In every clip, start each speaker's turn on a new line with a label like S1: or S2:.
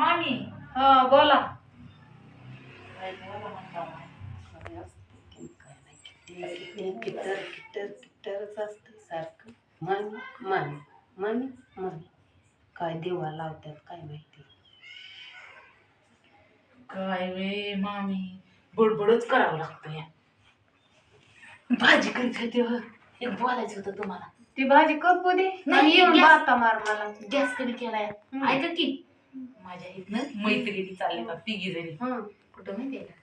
S1: मामी
S2: हा बोला.
S1: मामी?
S3: किटर किटर किटरच असते सारखं मन मन मन मन काय देवा लावतात काय माहिती
S1: काय वे मामी बडबडच करावं लागतं या. भाजी करीत आहे तेव्हा एक बोलायचं होतं तुम्हाला.
S2: ती भाजी करपू दे.
S1: नाही,
S2: येऊन बाता मार मला.
S1: गॅस कमी केलाय. ऐका की माझ्या इथनं मैत्रिणी चालले का? तिघी जणी.
S2: हं.
S1: कुठं माहितीये का?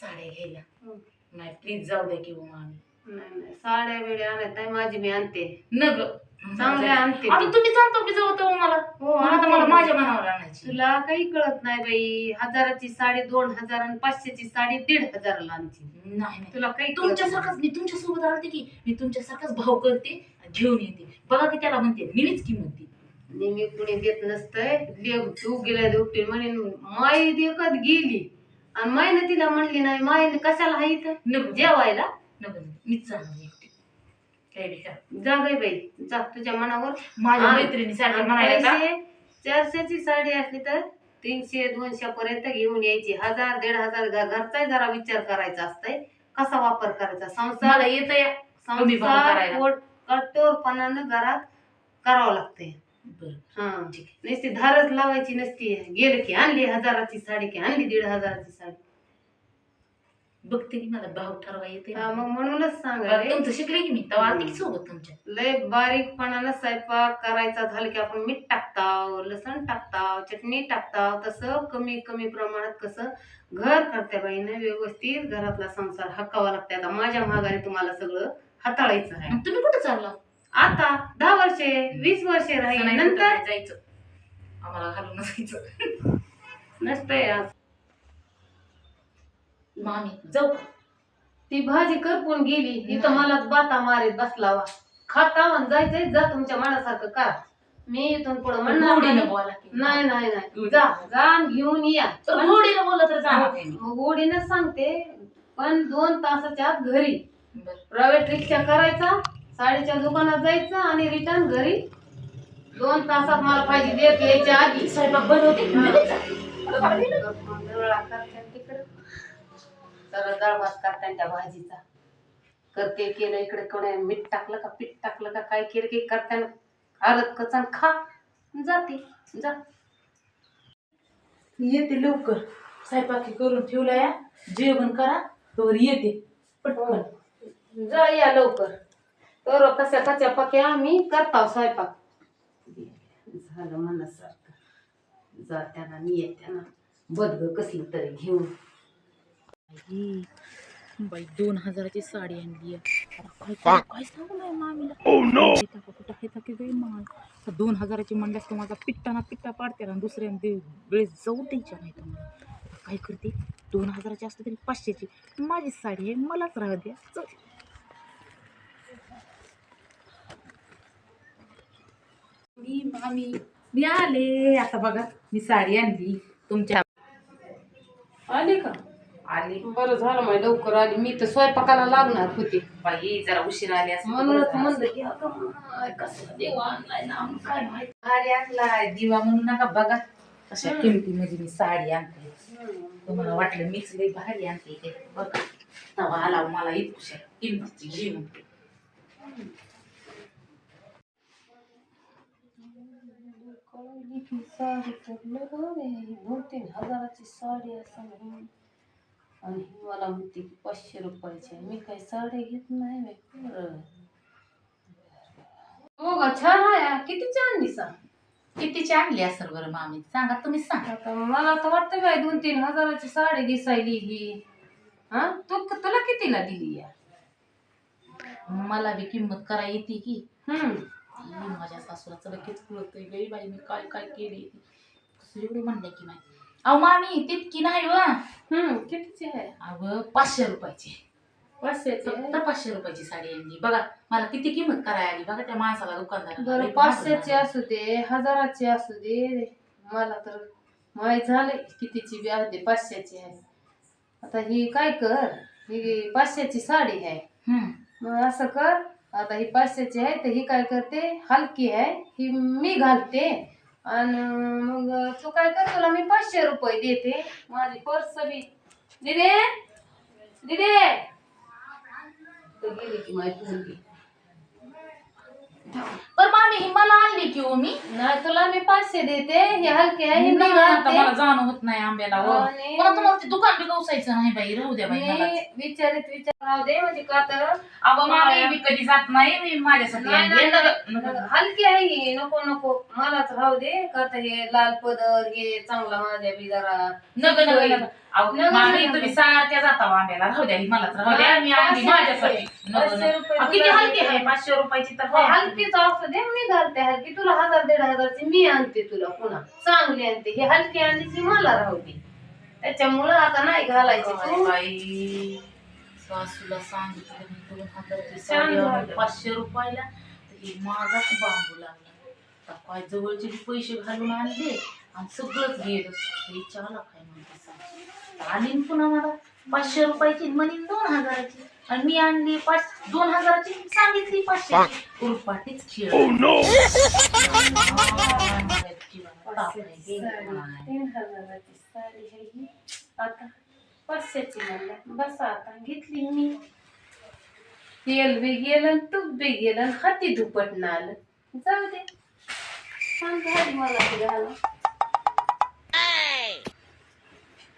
S1: साड्या घ्यायला.
S2: हं.
S1: नाही प्लीज जाऊ द्या किंवा
S2: नाही साड्या बिड्या आणत नाही माझी मी आणते.
S1: न ग.
S2: चांगल्या आणते.
S1: तुम्ही सांगतो की जाऊ तेव्हा मला.
S2: हो, आणते
S1: मला. माझ्या मनावर आणायची.
S2: तुला काही कळत नाही बाई. हजाराची साडी दोन हजार आणि पाचशेची साडी दीड हजाराला आणची
S1: नाही
S2: तुला काही
S1: तुमच्यासारखाच मी तुमच्यासोबत आलते की मी तुमच्यासारखाच भाव करते घेऊन येते. बघा की त्याला म्हणते मीच किंमत
S2: नेहमी कुणी देत नसतंय. लेव तू गेल्या दुपटी म्हणे माई देखत गेली. आणि माईने तिला म्हणली नाही माईने कशाला हाय इथं? जेवायला?
S1: नको मीच जाणार एकटी. काय बी करा.
S2: जा बाई जा. तुझ्या मनावर.
S1: माझ्या
S2: आणि-
S1: मैत्रिणीसाठी
S2: आणि
S1: म्हणायला का?
S2: पैसे चारशेची साडी असली तर तीनशे दोनशे पर्यंत घेऊन यायची. हजार दीड हजार घ- घरचाही जरा विचार करायचा असतंय. कसा वापर करायचा? संसार
S1: मला येत या. कमी भाव
S2: संसार
S1: करायला.
S2: पोट कठोरपणानं घरात करावं लागतंय. हा.
S1: ठीक आहे.
S2: नुसती धारच लावायची नसती. गेलं की आणली हजाराची साडी की आणली दीड हजाराची साडी.
S1: बघते की मला भाव ठरवा येते
S2: हा, मग म्हणूनच सांगायले.
S1: तुमचं शिकले की मी? तेव्हा आलते की सोबत तुमच्या?
S2: लय बारीकपणानं स्वयंपाक करायचा झालं की आपण मीठ टाकताव लसण टाकताव चटणी टाकताव. तसं कमी कमी प्रमाणात कसं घर करते बाईनं व्यवस्थित घरातला संसार हकावा लागते. आता माझ्या माघारी तुम्हाला सगळं हाताळायचं आहे.
S1: मग तुम्ही कुठं चालला
S2: आता दहा वर्षे वीस वर्षे राहील.
S1: नाही
S2: नंतर?
S1: जायचं. आम्हाला घालून जायचं.
S2: नसतंय आज.
S1: मामी. जाऊ का?
S2: ती भाजी करपून गेली इथं. मलाच बाता मारीत बसलावा. खाता म्हण जायचंय जा तुमच्या मनासारखं करा. मी इथून पुढे म्हणणार
S1: गोडीनं बोला की.
S2: नाही नाही नाही. जा जा आणि घेऊन या.
S1: तर गोडीनं बोललं तर जाणार नाही मी.
S2: मग गोडीनं सांगते. पण दोन तासाच्या आत घरी.
S1: बरं.
S2: प्रायव्हेट रिक्षा करायचा. साडीच्या दुकानात जायचं आणि रिटर्न घरी. दोन तासात मला पाहिजे देत यायच्या आधी.
S1: स्वयंपाक बनवते. लगेच जा.
S2: दरळा करते तिकडं. तर डाळ भात करते त्या भाजीचा. करते केलं इकडे कोणी मीठ टाकलं का पीठ टाकलं का काय केलं की करताना हळद कचन खा. जाते. जा.
S1: येते लवकर. स्वयंपाकी करून ठेवला या. जेवण करा. तर येते. पटकन.
S2: जा या लवकर. तर तशा कच्च्या पक्या आम्ही करताव स्वयंपाक. झालं मनासारखं. जात्याना मी येत्याना बदग कसली तरी घेऊन.
S1: बाई दोन हजाराची साडी आणली काय काय काय सांगू नाही मामीला? का कुठं आहे की माल. दोन हजाराची म्हणल्यास तर माझा पिट्टा ना पिट्टा पाडते आणि दुसऱ्या वेळेस जाऊ द्यायच्या नाही तुम्हाला काय करते? दोन हजाराची असते तरी पाचशेची. माझी साडी आहे मलाच राहू द्या. मी मामी. मी आले. आता बघा मी साडी आणली. तुमच्या
S2: आली का?
S1: आली.
S2: बरं झालं माय लवकर आली. मी तर स्वयंपाकाला लागणार होते.
S1: बाई जरा उशीर आली असं
S2: म्हणूनच म्हणलं की अगं माय, कसला देव आणलाय ना आम्ही काय माहीत?
S1: भारी आणलाय. दिवा म्हणू नका बघा. कशा किमतीमध्ये मी साडी आणते. तुम्हाला वाटलं मीच लई भारी आणते ते बघा तवा आला मला इतकुशा किमतीची. जीवन
S2: कळली की साडी तर रे दोन तीन हजाराची साडी असं म्हणून आणि मला म्हणते की पाचशे रुपयाची. मी काही साडी घेत नाही. हो का छान आहे किती छान दिसा
S1: कितीची आणली असेल बरं मामी सांगा तुम्ही सांगा
S2: मला तर वाटतं बाई दोन तीन हजाराची साडी दिसायली ही हा तू तुला कितीला दिली या
S1: मला बी किंमत करा येते की
S2: हम्म
S1: आई, माझ्या सासूला लगेच कळतंय गई बाई मी काय काय केले? एवढं म्हणलं की नाही. अहो मामी तितकी नाही व.
S2: हम्म कितीची आहे?
S1: अव पाचशे रुपयाची.
S2: पाचशेची आहे?
S1: फक्त पाचशे रुपयाची साडी आणली बघा मला किती किंमत करायला आली. बघा त्या माणसाला
S2: बरं
S1: लई
S2: पाचशेची असू दे हजाराची असू दे. मला तर माहीत झालंय कितीची बी असू दे पाचशेची आहे. आता ही काय कर ही पाचशेची साडी आहे. मग असं कर आता ही पाचशेची आहे तर ही काय करते हलकी आहे ही मी घालते. आणि मग तू काय कर तुला मी पाचशे रुपये देते. माझी पर्स बी. दिदे! दिदे!
S3: गेली की माहिती मुलगी
S1: पण मामी ही मला आणली की हो मी?
S2: नाही तुला मी पाचशे देते. हे हलके आहे हे
S1: नाही
S2: नाही
S1: आता मला. जाणं होत नाही आंब्याला हो.
S2: आणि-
S1: मला तुम्हाला ते दुकान बी गवसायचं नाही बाई राहू द्या बाई मला
S2: मी विचारित विचार राहू दे म्हणजे का तर?
S1: अगं मी कधी जात नाही मी माझ्यासाठी
S2: नाही,
S1: आणली.
S2: नाही, हलकी आहे ही नको नको. मलाच राहू दे का तर हे लाल पदर हे चांगला माझ्या बी जरा
S1: नग नग नग. अहो,
S2: नग-
S1: मामी
S2: नग-
S1: तुम्ही सारख्या जाता हो राहू द्या ही मलाच राहू द्या. मी आणली
S2: पाचशे
S1: माझ्यासाठी.
S2: रुपये.
S1: नग-
S2: पाचशे
S1: नग.
S2: रुपये
S1: अहो, किती
S2: तुला
S1: हलकी आहे. पाचशे रुपयाची तर
S2: हो,
S1: आहे.
S2: हलकीच असू दे मी घालते हलकी. तुला हजार दीड हजारची मी आणते तुला पुन्हा. चांगली आणते. ही हलकी आणली मला राहू दे. त्याच्यामुळं आता नाही घालायची
S1: काय
S2: तू.
S1: बाई. सासूला सांगितलं मी दोन हजारची
S2: छान
S1: साडी आणून. पाचशे रुपयाला तर हे माझाच बांबू लागला. आता काय जवळचे पैसे घालून आणले आणि सगळंच गेलं. हे चाला काय म्हणते सासू. आली न पुन्हा मला पाचशे रुपयाची म्हणे दोन हजाराची. आणि मी आणली पाच दोन हजाराची सांगितली पाचशे. उलपाटीच खेळ
S2: साडी, तीन हजाराची साडी आहे ही. आता पाचशेची म्हणलं. बस आता. घेतली मी. तेल बी गेलं तूप बी गेलं हाती दुपटणं आलं. जाऊ दे. छान झाली मला ते घाला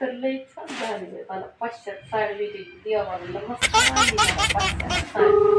S2: तर लई छान झाली मला पाश्चात साडी देवाला मस्त आणली साडी